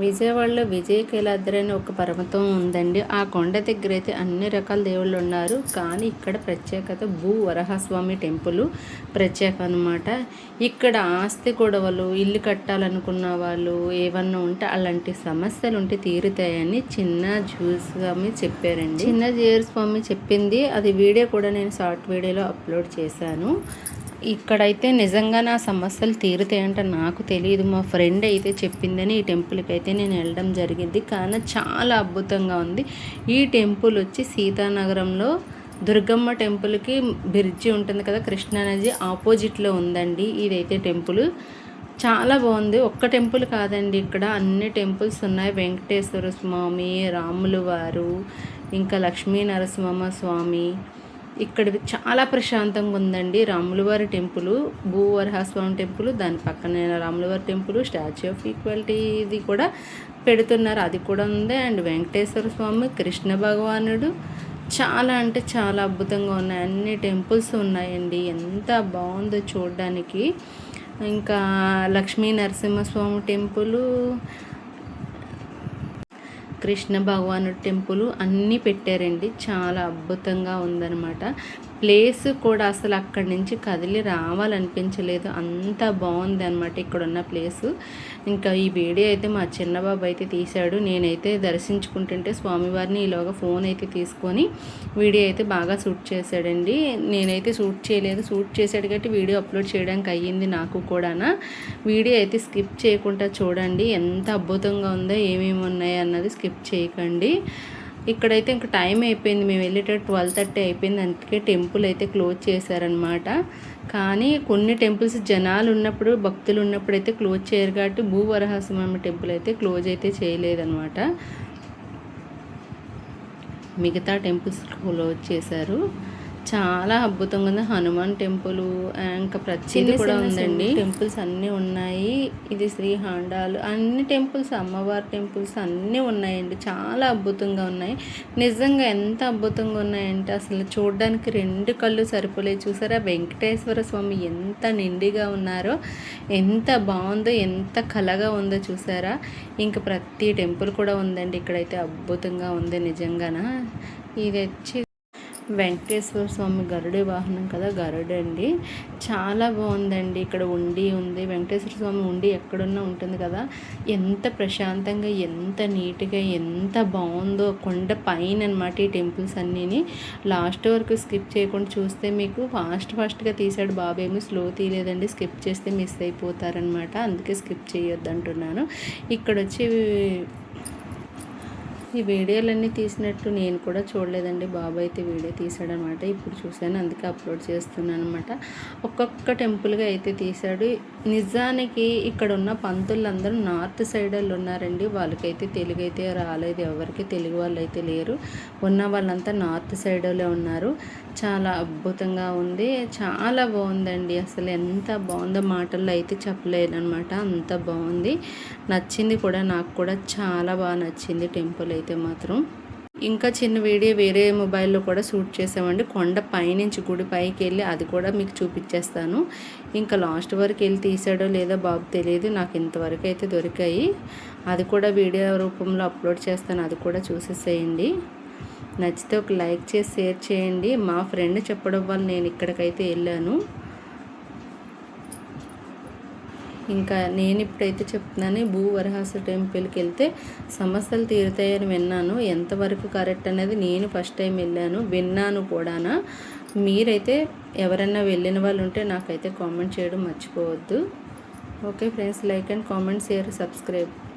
విజయవాడలో విజయ కైలాద్రి అని ఒక పర్వతం ఉందండి. ఆ కొండ దగ్గర అయితే అన్ని రకాల దేవుళ్ళు ఉన్నారు. కానీ ఇక్కడ ప్రత్యేకత భూ వరహస్వామి టెంపుల్ ప్రత్యేక అనమాట ఇక్కడ ఆస్తి గొడవలు ఇల్లు కట్టాలనుకున్న వాళ్ళు ఏమన్నా ఉంటే అలాంటి సమస్యలు ఉంటే తీరుతాయని చిన్న జ్యూస్ స్వామి చెప్పారండి. చిన్న జ్యూస్ స్వామి చెప్పింది. అది వీడియో కూడా నేను షార్ట్ వీడియోలో అప్లోడ్ చేశాను. ఇక్కడైతే నిజంగా నా సమస్యలు తీరుతాయంటే. నాకు తెలియదు. మా ఫ్రెండ్ అయితే చెప్పిందని ఈ టెంపుల్కి అయితే నేను వెళ్ళడం జరిగింది. కానీ చాలా అద్భుతంగా ఉంది. ఈ టెంపుల్ వచ్చి సీతానగరంలో దుర్గమ్మ టెంపుల్కి బ్రిడ్జి ఉంటుంది కదా కృష్ణానది ఆపోజిట్లో ఉందండి. ఇదైతే టెంపుల్. చాలా బాగుంది. ఒక్క టెంపుల్ కాదండి ఇక్కడ. అన్ని టెంపుల్స్ ఉన్నాయి. వెంకటేశ్వర స్వామి రాములు వారు ఇంకా లక్ష్మీ నరసింహ స్వామి ఇక్కడ చాలా ప్రశాంతంగా ఉందండి. రాములవారి టెంపుల్ భూవరహాస్వామి టెంపుల్ దాని పక్కనే రాములవారి టెంపుల్ స్టాచ్యూ ఆఫ్ ఈక్వాలిటీ ఇది కూడా పెడుతున్నారు. అది కూడా ఉంది. అండ్ వెంకటేశ్వర స్వామి కృష్ణ భగవానుడు చాలా అంటే చాలా అద్భుతంగా ఉన్నాయి. అన్ని టెంపుల్స్ ఉన్నాయండి. ఎంత బాగుందో చూడడానికి. ఇంకా లక్ష్మీ నరసింహస్వామి టెంపుల్ కృష్ణ భగవానుడు టెంపుల్ అన్నీ పెట్టారండి. చాలా అద్భుతంగా ఉందన్నమాట. ప్లేస్ కూడా అసలు అక్కడి నుంచి కదిలి రావాలనిపించలేదు. అంత బాగుంది అనమాట ఇక్కడ ఉన్న ప్లేసు. ఇంకా ఈ వీడియో అయితే మా చిన్నబాబు అయితే తీశాడు. నేనైతే దర్శించుకుంటుంటే స్వామివారిని ఈలోగా ఫోన్ అయితే తీసుకొని వీడియో అయితే బాగా షూట్ చేశాడండి. నేనైతే షూట్ చేయలేదు. షూట్ చేశాడు కాబట్టి వీడియో అప్లోడ్ చేయడానికి అయ్యింది నాకు కూడా వీడియో అయితే స్కిప్ చేయకుండా చూడండి. ఎంత అద్భుతంగా ఉందో ఏమేమి ఉన్నాయి అన్నది స్కిప్ చేయకండి. ఇక్కడైతే ఇంకా టైం అయిపోయింది. మేము వెళ్ళేటట్టు ట్వెల్వ్ థర్టీ అయిపోయింది. అందుకే టెంపుల్ అయితే క్లోజ్ చేశారనమాట కానీ కొన్ని టెంపుల్స్ జనాలు ఉన్నప్పుడు భక్తులు ఉన్నప్పుడు అయితే క్లోజ్ చేయరు కాబట్టి భూవరహస్వామి టెంపుల్ అయితే క్లోజ్ అయితే చేయలేదనమాట మిగతా టెంపుల్స్ క్లోజ్ చేశారు. చాలా అద్భుతంగా ఉంది. హనుమాన్ టెంపుల్ ఇంకా ప్రతిదీ కూడా ఉందండి. టెంపుల్స్ అన్నీ ఉన్నాయి. ఇది శ్రీ హాండాలు. అన్ని టెంపుల్స్ అమ్మవారి టెంపుల్స్ అన్నీ ఉన్నాయండి. చాలా అద్భుతంగా ఉన్నాయి. నిజంగా ఎంత అద్భుతంగా ఉన్నాయంటే అసలు చూడడానికి రెండు కళ్ళు సరిపోలేదు. చూసారా? వెంకటేశ్వర స్వామి ఎంత నిండిగా ఉన్నారో ఎంత బాగుందో ఎంత కలగా ఉందో చూసారా? ఇంకా ప్రతి టెంపుల్ కూడా ఉందండి. ఇక్కడైతే అద్భుతంగా ఉంది నిజంగాన? ఇది వచ్చి వెంకటేశ్వర స్వామి గరుడే వాహనం కదా గరుడు అండి. చాలా బాగుందండి. ఇక్కడ ఉండి ఉంది. వెంకటేశ్వర స్వామి ఉండి ఎక్కడున్నా ఉంటుంది కదా. ఎంత ప్రశాంతంగా ఎంత నీట్గా ఎంత బాగుందో కొండ పైన అనమాట ఈ టెంపుల్స్ అన్నీని. లాస్ట్ వరకు స్కిప్ చేయకుండా చూస్తే మీకు ఫాస్ట్ ఫాస్ట్గా తీసాడు బాబేమి స్లో తీయలేదండి. స్కిప్ చేస్తే మిస్ అయిపోతారనమాట అందుకే స్కిప్ చేయొద్దు అంటున్నాను ఇక్కడ వచ్చి ఈ వీడియోలన్నీ తీసినట్టు నేను కూడా చూడలేదండి. బాబు అయితే వీడియో తీసాడనమాట ఇప్పుడు చూశాను అందుకే అప్లోడ్ చేస్తున్నాను అనమాట ఒక్కొక్క టెంపుల్గా అయితే తీశాడు. నిజానికి ఇక్కడ ఉన్న పంతులందరూ నార్త్ సైడ్ వాళ్ళు ఉన్నారండి. వాళ్ళకైతే తెలుగు అయితే రాలేదు. ఎవరికి తెలుగు వాళ్ళు అయితే లేరు. ఉన్న వాళ్ళంతా నార్త్ సైడ్ వాళ్ళే ఉన్నారు. చాలా అద్భుతంగా ఉంది. చాలా బాగుందండి. అసలు ఎంత బాగుందో మాటల్లో అయితే చెప్పలేదు అనమాట అంత బాగుంది. నచ్చింది కూడా నాకు కూడా చాలా బాగా నచ్చింది టెంపుల్ అయితే. మాత్రం. ఇంకా చిన్న వీడియో వేరే మొబైల్లో కూడా షూట్ చేసామండి. కొండ పైనుంచి గుడి పైకి వెళ్ళి అది కూడా మీకు చూపించేస్తాను. ఇంకా లాస్ట్ వరకు వెళ్ళి తీసాడో లేదో బాబు తెలియదు. నాకు ఇంతవరకు అయితే దొరికాయి. అది కూడా వీడియో రూపంలో అప్లోడ్ చేస్తాను. అది కూడా చూసేసేయండి. నచ్చితే ఒక లైక్ చేసి షేర్ చేయండి. మా ఫ్రెండ్ చెప్పడం వల్ల నేను ఇక్కడికైతే వెళ్ళాను. ఇంకా నేను ఇప్పుడైతే చెప్తున్నాను భూవరహాస టెంపుల్కి వెళ్తే సమస్యలు తీరుతాయని విన్నాను. ఎంతవరకు కరెక్ట్ అనేది నేను ఫస్ట్ టైం వెళ్ళాను విన్నాను కూడానా? మీరైతే ఎవరైనా వెళ్ళిన వాళ్ళు ఉంటే నాకైతే కామెంట్ చేయడం మర్చిపోవద్దు. Okay friends like and comment share subscribe.